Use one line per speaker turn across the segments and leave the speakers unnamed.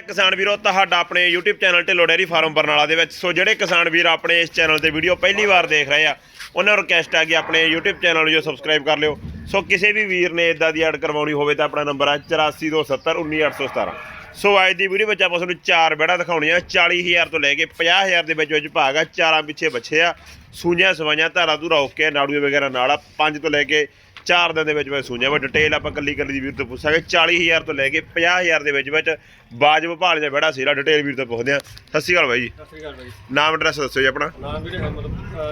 ਹੈ ਕਿਸਾਨ ਵੀਰੋ, ਤੁਹਾਡਾ ਆਪਣੇ YouTube channel Dhillon dairy farm Barnala ਦੇ ਵਿੱਚ। ਸੋ ਜਿਹੜੇ ਕਿਸਾਨ ਵੀਰ ਆਪਣੇ ਇਸ ਚੈਨਲ ਤੇ ਵੀਡੀਓ ਪਹਿਲੀ ਵਾਰ ਦੇਖ ਰਹੇ ਆ, ਉਹਨਾਂ ਨੂੰ ਰਿਕਵੈਸਟ ਆ ਕਿ ਆਪਣੇ YouTube ਚੈਨਲ ਨੂੰ ਜੋ ਸਬਸਕ੍ਰਾਈਬ ਕਰ ਲਿਓ। ਸੋ ਕਿਸੇ ਵੀ ਵੀਰ ਨੇ ਇਦਾਂ ਦੀ ਐਡ ਕਰਵਾਉਣੀ ਹੋਵੇ ਤਾਂ ਆਪਣਾ ਨੰਬਰ ਹੈ 8427191817 ਸੋ ਅੱਜ ਦੀ ਵੀਡੀਓ ਵਿੱਚ ਆਪਾਂ ਤੁਹਾਨੂੰ ਚਾਰ ਬੈੜਾ ਦਿਖਾਉਣੀਆਂ 40000 ਤੋਂ ਲੈ ਕੇ 50000 ਦੇ ਵਿੱਚ ਵਿੱਚ ਭਾਗ ਆ, ਚਾਰਾਂ ਪਿੱਛੇ ਬੱਚੇ ਆ। ਸੂਈਆਂ ਸਵਾਈਆਂ, ਧਾਰਾ ਧੂਰਾ ਓਕੇ ਨਾੜੂਏ ਵਗੈਰਾ ਨਾਲ ਆ। ਪੰਜ ਤੋਂ ਲੈ ਕੇ ਚਾਰ ਦਿਨ ਦੇ ਵਿੱਚ ਵਿੱਚ ਸੂਈਆਂ ਵਾ ਡਿਟੇਲ ਆਪਾਂ ਕੱਲੀ ਕੱਲੀ ਦੀ ਵੀਰ ਤੋਂ ਪੁੱਛਾਂਗੇ। 40000 ਤੋਂ ਲੈ ਕੇ 50000 ਦੇ ਵਿੱਚ ਵਿੱਚ ਬਾਜਬ ਭਾਲੀਆਂ ਬੈੜਾ ਸੀਲਾ ਡਿਟੇਲ ਵੀਰ ਤੋਂ ਪੁੱਛਦੇ ਆ। ਸਤਿ ਸ਼੍ਰੀ ਅਕਾਲ ਬਾਈ ਜੀ।
ਸਤਿ ਸ੍ਰੀ ਅਕਾਲ ਬਾਈ।
ਨਾਮ ਐਡਰੈਸ ਦੱਸੋ ਜੀ ਆਪਣਾ।
ਨਾਮ ਵੀਰੇ ਹਮਦ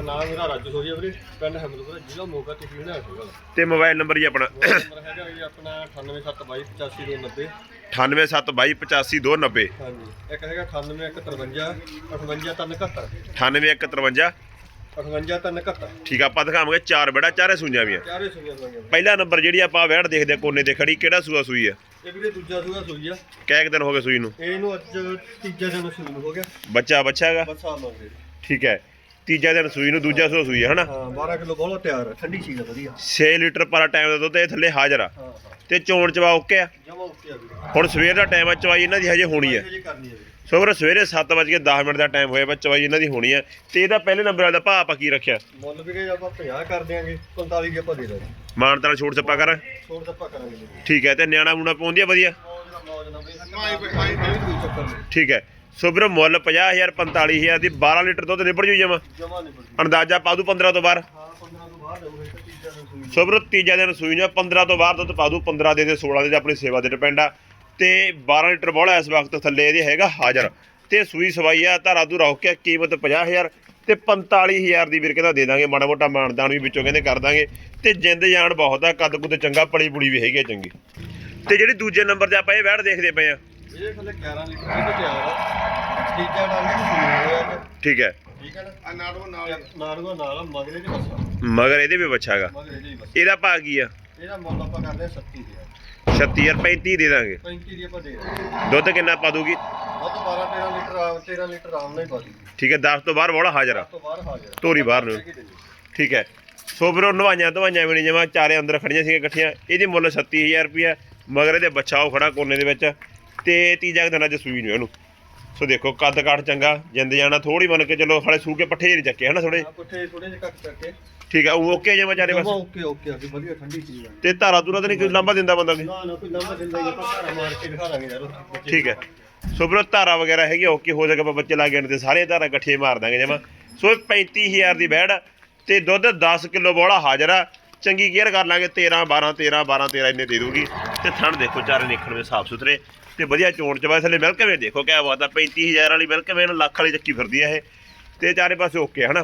ਨਾਮ ਮੇਰਾ ਰਾਜੂ ਸੋਰੀਆ ਵੀਰੇ ਪਿੰਡ ਹਮਦਪੁਰ ਜ਼ਿਲ੍ਹਾ ਮੋਗਾ ਤੇ ਪੀਣਾ ਹੈਗਾ
ਤੇ ਮੋਬਾਈਲ ਨੰਬਰ ਜੀ ਆਪਣਾ।
ਨੰਬਰ ਹੈਗਾ ਜੀ ਆਪਣਾ 9872285290
98722859290
ਹਾਂਜੀ ਇੱਕ ਹੈਗਾ 9853 58371
98153
58371
ਠੀਕ ਆ ਆਪਾਂ ਦਿਖਾਵਾਂਗੇ ਚਾਰ ਬੈੜਾ ਚਾਰੇ ਸੂਈਆਂ ਵੀ ਆ।
ਚਾਰੇ ਸੁਣੀਆਂ ਸੁਣੀਆਂ
ਪਹਿਲਾ ਨੰਬਰ ਜਿਹੜੀ ਆਪਾਂ ਵੈੜ ਦੇਖਦੇ ਆ ਕੋਨੇ ਤੇ ਖੜੀ ਕਿਹੜਾ ਸੂਆ ਸੂਈ ਆ?
ਇਹ ਵੀਰੇ ਦੂਜਾ ਸੂਆ ਸੂਈ ਆ।
ਕਿੰਨੇ ਕੁ ਦਿਨ ਹੋ ਗਏ ਸੂਈ ਨੂੰ?
ਇਹਨੂੰ ਅੱਜ ਤੀਜਾ ਦਿਨ ਸੂਈ ਨੂੰ ਹੋ ਗਿਆ।
ਬੱਚਾ ਬੱਚਾ ਹੈਗਾ?
ਸਾਲ ਹੋ ਗਏ
ਠੀਕ ਹੈ ਤੀਜਾ ਦਿਨ ਸੂਈ ਨੂੰ ਦੂਜਾ ਸੂਆ ਸੂਈ ਹੈ ਹਨਾ?
ਹਾਂ 12 ਕਿਲੋ ਬੋਲਾ ਤਿਆਰ ਹੈ ਠੰਡੀ ਚੀਜ਼ ਆ ਵਧੀਆ।
6 ਲੀਟਰ ਪਰ ਟਾਈਮ ਦਾ ਦੁੱਧ ਇਹ ਥੱਲੇ ਹਾਜ਼ਰ ਆ। ਤੇ ਚੋਣ ਚਵਾ ਓਕੇ ਆ?
ਜਮਾ ਓਕੇ ਆ ਵੀਰੇ।
ਹੁਣ ਸਵੇਰ ਦਾ ਟਾਈਮ ਆ ਚਵਾਈ ਇਹਨਾਂ ਦੀ ਹਜੇ ਹੋਣੀ ਆ।
ਵੀਰੇ
ਸੋ ਵੀਰੇ ਸਵੇਰੇ 7:10 ਮਿੰਟ ਦਾ ਟਾਈਮ ਹੋਇਆ ਬਾ ਚਵਾਈ ਇਹਨਾਂ ਦੀ ਹੋਣੀ ਆ। ਤੇ ਇਹਦਾ ਪਹਿਲੇ ਨੰਬਰ ਵਾਲਾ ਭਾਅ ਆਪਾਂ ਕੀ ਰੱਖਿਆ?
ਮੁੱਲ ਵੀਰੇ ਆਪਾਂ 50 ਕਰ ਦਿਆਂਗੇ 45 ਦੀ ਆਪਾਂ ਦੇ ਦਾਂਗੇ।
ਮਾਨਤਾਲ ਛੋਟ ਛੱਪਾ ਕਰ।
ਛੋੜ ਦੱਪਾ ਕਰਾਂਗੇ
ਠੀਕ ਹੈ ਤੇ ਨਿਆਣਾ ਮੂਣਾ ਪਾਉਂਦੀ ਆ ਵਧੀਆ?
ਬਈ
ਠੀਕ ਹੈ। ਸੋ ਵੀਰੇ ਮੁੱਲ 50000 45000 ਦੀ 12 ਲੀਟਰ ਦੁੱਧ ਨਿਬੜ ਜੂ ਜਮਾ? ਅੰਦਾਜ਼ਾ ਪਾ ਦੂ 15 ਤੋਂ ਬਾਹਰ।
ਹਾਂ 15 ਤੋਂ ਬਾਅਦ ਹੋਵੇ ਤਾਂ ਤੀਜਾ ਦਿਨ ਸੂਈ
ਸੋ ਵੀਰੇ ਤੀਜਾ ਦਿਨ ਸੂਈ ਨਾ 15 ਤੋਂ ਬਾਹਰ ਦੁੱਧ ਪਾ ਦੂ 15 ਦੇ ਦੇ 16 ਦੇ ਆਪਣੀ ਸੇਵਾ ਤੇ ਡਿਪੈਂਡ ਆ। ਤੇ 12 ਲੀਟਰ ਬੋਲਾ ਇਸ ਵਕਤ ਥੱਲੇ ਇਹਦੇ ਹੈਗਾ ਹਾਜ਼ਰ। ਤੇ ਸੂਈ ਸਵਾਈ ਆ ਧਾਰਾ ਦੂ ਰੋਕ ਕੇ ਕੀਮਤ 50000 ਤੇ 45000 ਦੀ ਵੀਰ ਕਹਿੰਦਾ ਦੇ ਦਾਂਗੇ ਮਾੜਾ ਮੋਟਾ ਮਾਨਦਾਨ ਵੀ ਵਿੱਚੋਂ ਕਹਿੰਦੇ ਕਰ ਦਾਂਗੇ। ਤੇ ਜਿੰਦ ਜਾਨ ਬਹੁਤ ਆ ਕੱਦ ਕੁੱਦ ਚੰਗਾ ਪਲੀ ਪੁਲੀ ਵੀ ਹੈਗੀ ਚੰਗੀ। ਤੇ ਜਿਹੜੀ ਦੂਜੇ ਨੰਬਰ ਤੇ ਆਪਾਂ ਇਹ ਵੈੜ ਦੇਖਦੇ ਪਏ ਆ।
ਇਹ
ਠੀਕ ਹੈ।
ਮਗਰ
ਇਹਦੇ ਵੀ ਬੱਚਾ ਇਹਦਾ ਭਾਅ ਕੀ ਆ?
ਇਹਦਾ ਮੁੱਲ ਆਪਾਂ ਕਰਦੇ
36 35 ਦੇ ਦਾਂਗੇ।
35 ਦੀ ਦੇ ਦਾਂਗੇ।
ਦੁੱਧ ਕਿੰਨਾ ਪਾ ਦੂਗੀ?
ਦੁੱਧ 12 13 ਲੀਟਰ 13 ਲੀਟਰ ਆਮ ਨਹੀਂ ਪਾ ਦੂਗੀ।
ਠੀਕ ਹੈ ਦਸ ਤੋਂ ਬਾਹਰ ਬੋਲਾ ਹਾਜ਼ਰ। ਆ
ਤੋਂ ਬਾਹਰ ਹਾਜ਼ਰ।
ਤੋਰੀ ਬਾਹਰ ਨੂੰ। ਠੀਕ ਹੈ। ਸੋ ਫਿਰ ਉਹ ਨਵਾਈਆਂ ਦਵਾਈਆਂ ਵੀ ਨਹੀਂ ਜਮਾ ਚਾਰੇ ਅੰਦਰ ਖੜੀਆਂ ਸੀਗੀਆਂ ਇਕੱਠੀਆਂ। ਇਹਦੀ ਮੁੱਲ 36000 ਰੁਪਇਆ ਮਗਰ ਇਹਦੇ ਬੱਚਾ ਉਹ ਖੜਾ ਕੋਨੇ ਦੇ ਵਿੱਚ। ਤੇ ਤੀਜਾ ਦਿਨ ਅੱਜ ਸੂਈ ਨੂੰ ਇਹਨੂੰ। ਸੋ ਦੇਖੋ ਕੱਦ ਕਾਠ ਚੰਗਾ ਜਿੰਦ ਜਾਣਾ ਥੋੜੀ ਬਣ ਕੇ ਚਲੋ ਹਾਲੇ ਸੂ ਕੇ ਪੱਠੇ ਨਹੀਂ ਚੱਕੇ ਹਨਾ ਥੋੜੇ
ਪੁੱਠੇ ਥੋੜੇ ਜਿਹੇ ਕੱਟ ਕਰਕੇ
ਠੀਕ ਹੈ ਉਹ ਓਕੇ ਜਮਾ ਚਾਰੇ
ਜਮਾ
ਬਸ।
ਓਕੇ ਓਕੇ ਆ ਵੀ ਵਧੀਆ ਠੰਡੀ ਚੀਜ਼ ਆ।
ਤੇ ਧਾਰਾ ਧੂਰਾ ਤਾਂ ਨਹੀਂ ਕੋਈ ਲੰਬਾ ਦਿੰਦਾ ਬੰਦਾ ਕੋਈ?
ਨਾ ਨਾ ਕੋਈ ਲੰਬਾ ਦਿੰਦਾ ਹੀ ਆਪਾਂ ਘਰ ਮਾਰ ਕੇ ਦਿਖਾ ਦਾਂਗੇ ਯਾਰ।
ਠੀਕ ਹੈ ਸੋ ਵੀਰੋ ਧਾਰਾ ਵਗੈਰਾ ਹੈਗੀ ਓਕੇ ਹੋ ਜਾਏਗਾ ਆਪਾਂ ਬੱਚੇ ਲਾ ਕੇ ਤੇ ਸਾਰੇ ਧਾਰਾ ਇਕੱਠੇ ਮਾਰ ਦਾਂਗੇ ਜਮਾ। ਸੋ ਇਹ 35000 ਦੀ ਬੈੜ ਤੇ ਦੁੱਧ 10 ਕਿਲੋ ਬੋਲਾ ਹਾਜ਼ਰ ਆ। ਚੰਗੀ ਕੇਅਰ ਕਰ ਲਾਂਗੇ 13 12 13 12 13 ਇੰਨੇ ਦੇ ਦੂਗੀ। ਤੇ ਥਣ ਦੇਖੋ ਚਾਰੇ ਨਿਕਣ ਵਿੱਚ ਸਾਫ਼ ਸੁਥਰੇ ਤੇ ਵਧੀਆ ਚੋਣ ਚ ਥੱਲੇ ਮਿਲਕ ਵੇ ਦੇਖੋ ਕਿਆ ਬਾਤ ਆ 35000 ਵਾਲੀ ਮਿਲਕ ਵੇ ਲੱਖ ਵਾਲੀ ਚੱਕੀ ਫਿਰਦੀ ਆ ਇਹ। ਤੇ ਚਾਰੇ ਪਾਸੇ ਓਕੇ ਹਨਾ?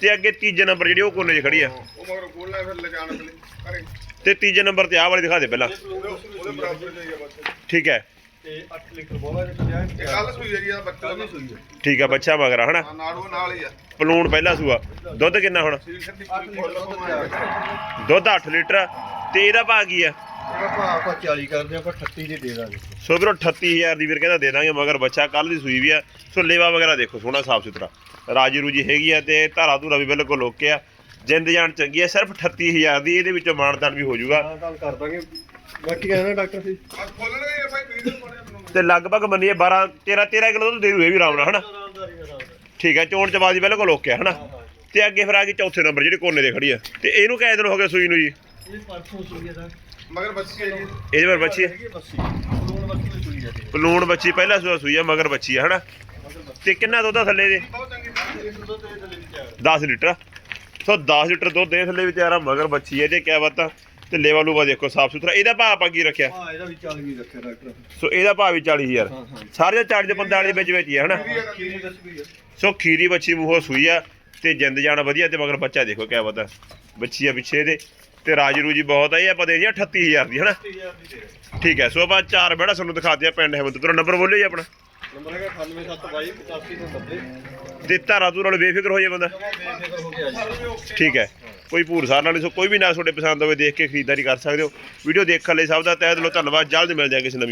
ਤੇ ਅੱਗੇ ਤੀਜੇ ਨੰਬਰ ਜਿਹੜੀ ਉਹ ਕੋਨੇ 'ਚ ਖੜੀ ਆ।
ਉਹ ਮਗਰ ਕੋਲ ਲੈ ਫਿਰ ਲੈ ਜਾਣ ਪਲੇ ਕਰੇ।
ਤੇ ਤੀਜੇ ਨੰਬਰ ਤੇ ਆਹ ਵਾਲੀ ਦਿਖਾ ਦੇ ਪਹਿਲਾਂ।
ਉਹਦੇ ਬਰਾਬਰ ਜਾਈਏ ਬਸ।
ਠੀਕ ਹੈ।
ਤੇ 8 ਲੀਟਰ ਬੋਲਾ ਜਿਹਾ ਲਿਆ
ਇਹ ਕੱਲ ਸੂਈ ਹੈ ਜੀ ਆ ਬੱਚਾ
ਸੂਈ ਹੈ
ਠੀਕ ਆ ਬੱਚਾ ਮਗਰਾ ਹਨਾ?
ਨਾੜੂ ਨਾਲ ਹੀ ਆ।
ਪਲੂਣ ਪਹਿਲਾ ਸੂਆ। ਦੁੱਧ ਕਿੰਨਾ ਹੁਣ?
ਸੀਲ ਛੱਡੀ
8 ਲੀਟਰ ਦੁੱਧ ਤਿਆਰ। ਹੈ।
ਦੁੱਧ 8 ਲੀਟਰ। ਤੇ ਇਹਦਾ ਭਾਅ ਕੀ ਆ?
ਇਹਦਾ ਭਾਅ ਆਪਾਂ 40 ਕਰਦੇ ਆਪਾਂ 38 ਦੇ ਦੇ ਦਾਂਗੇ।
ਸੋ ਵੀਰੋ 38000 ਦੀ ਵੀਰ ਕਹਿੰਦਾ ਦੇ ਦਾਂਗੇ ਮਗਰ ਬੱਚਾ ਕੱਲ ਦੀ ਸੂਈ ਵੀ ਆ। ਸੋ ਲੇਵਾ ਵਗੈਰਾ ਦੇਖੋ ਸੋਹਣਾ ਸਾਫ਼ ਸੁਥਰਾ। ਰਾਜੀ ਰੂਜੀ ਹੈਗੀ ਆ ਤੇ ਧਾਰਾ ਧੂਰਾ ਵੀ ਬਿਲਕੁਲ ਓਕੇ ਆ। ਜਿੰਦ ਜਾਨ ਚੰਗੀ ਆ ਸਿਰਫ 38000 ਦੀ ਇਹਦੇ ਵਿੱਚੋਂ ਮਾਨਦਾਨ ਵੀ ਹੋ ਜਾਊਗਾ।
ਹਾਂ ਗੱਲ ਕਰ ਦਾਂਗੇ। ਬਾਕੀ ਕਹਿੰਦਾ ਡਾਕਟਰ ਸੀ
ਆ ਖੋਲਣਗੇ ਭਾਈ ਵੀਡੀਓ ਪਾਣੇ ਬਣਾਉਣਾ
ਤੇ ਲਗਭਗ ਮੰਨੀਏ 12 13 13 ਕਿਲੋ ਦੁੱਧ ਦੇ ਦੂ ਇਹ ਵੀ ਆਰਾਮ ਨਾਲ ਹਨਾ?
ਆਰਾਮਦਾਰੀ
ਠੀਕ ਹੈ ਚੋਣ ਚਬਾਦੀ ਦੀ ਬਿਲਕੁਲ ਓਕੇ ਆ ਹਨਾ? ਤੇ ਅੱਗੇ ਫਿਰ ਆ ਗਈ ਚੌਥੇ ਨੰਬਰ ਜਿਹੜੀ ਕੋਨੇ ਦੇ ਖੜੀ ਆ। ਤੇ ਇਹਨੂੰ ਕਿੰਨੇ ਦਿਨ ਹੋ ਗਏ ਸੂਈ ਨੂੰ ਜੀ?
ਇਹ ਪਰਸੋਂ ਸੂਈ ਸਰ
ਮਗਰ ਬੱਚੀ ਹੈ ਜੀ।
ਇਹਦੇ ਪਰ ਬੱਚੀ ਆ
ਹੈਗੀ ਬੱਸੀ ਲੋਨ ਬੱਸੀ ਦੀ ਸੂਈ ਹੈ ਜੀ।
ਲੂਣ ਬੱਚੀ ਪਹਿਲਾ ਸੂਆ ਸੂਈ ਆ ਮਗਰ ਬੱਚੀ ਆ ਹਨਾ? ਤੇ ਕਿੰਨਾ ਦੁੱਧ ਆ ਥੱਲੇ ਦੇ
ਬਹੁਤ ਚੰਗੀ ਬੱਚੀ
ਇਹ ਦੁੱਧ ਤੇ ਥੱਲੇ ਵਿੱਚ ਆ
10 ਲੀਟਰ। ਸੋ 10 ਲੀਟਰ ਦੁੱਧ ਦੇ ਥੱਲੇ ਵਿਚਾਰਾ ਮਗਰ ਬੱਚੀ ਹੈ ਤੇ ਕਿਆ ਬਾਤਾਂ। ਤੇ ਲੇਵਾ ਲੂਵਾ ਦੇਖੋ ਸਾਫ਼ ਸੁਥਰਾ। ਇਹਦਾ ਭਾਅ ਆਪਾਂ ਕੀ ਰੱਖਿਆ?
ਹਾਂ ਇਹਦਾ ਵੀ 40 ਵੀ ਰੱਖਿਆ ਡਾਕਟਰ।
ਸੋ ਇਹਦਾ ਭਾਅ ਵੀ 40000
ਹਾਂ ਹਾਂ।
ਸਾਰੇ 40 ਦੇ 45 ਦੇ ਵਿੱਚ ਵਿੱਚ ਹੀ ਹੈ ਹਨਾ?
ਹੈ
ਸੋ ਖੀਰੀ ਬੱਚੀ ਮੂੰਹੋਂ ਸੂਈ ਆ ਤੇ ਜਿੰਦ ਜਾਣਾ ਵਧੀਆ ਤੇ ਮਗਰ ਬੱਚਾ ਦੇਖੋ ਕਿਆ ਬਾਤਾਂ। ਬੱਚੀ ਆ ਪਿੱਛੇ ਇਹਦੇ। ਤੇ ਰਾਜ ਰੂਜੀ ਬਹੁਤ ਆ ਇਹ ਆਪਾਂ ਦੇ ਜੀ 38000 ਦੀ ਹਨਾ?
30000 ਦੀ ਦੇ ਰਹੇ।
ਠੀਕ ਹੈ ਸੋ ਆਪਾਂ ਚਾਰ ਬੜਾ ਤੁਹਾਨੂੰ ਦਿਖਾ ਦਿਆ ਪਿੰਡ ਹੈਮੰਤਪੁਰ। ਨੰਬਰ ਬੋਲਿਓ ਜੀ ਆਪਣਾ।
ਨੰਬਰ ਹੈਗਾ 9872 8590
ਤੇ ਧਾਰਾ ਤੂਰ ਨਾਲ ਬੇਫਿਕਰ ਹੋ ਜਾਏ ਬੰਦਾ।
ਬੇਫਿਕਰ ਹੋ ਗਿਆ ਜੀ।
ਠੀਕ ਹੈ ਕੋਈ ਭੂਰ ਸਾਰ ਨਾਲ ਸੋ ਕੋਈ ਵੀ ਨਾ ਤੁਹਾਡੇ ਪਸੰਦ ਹੋਵੇ ਦੇਖ ਕੇ ਖਰੀਦਦਾਰੀ ਕਰ ਸਕਦੇ ਹੋ। ਵੀਡੀਓ ਦੇਖਣ ਲਈ ਸਭ ਦਾ ਤਹਿ ਦਿਲੋਂ ਧੰਨਵਾਦ ਜਲਦ ਮਿਲ ਜਾਏ ਕਿਸੇ ਨਵੀਂ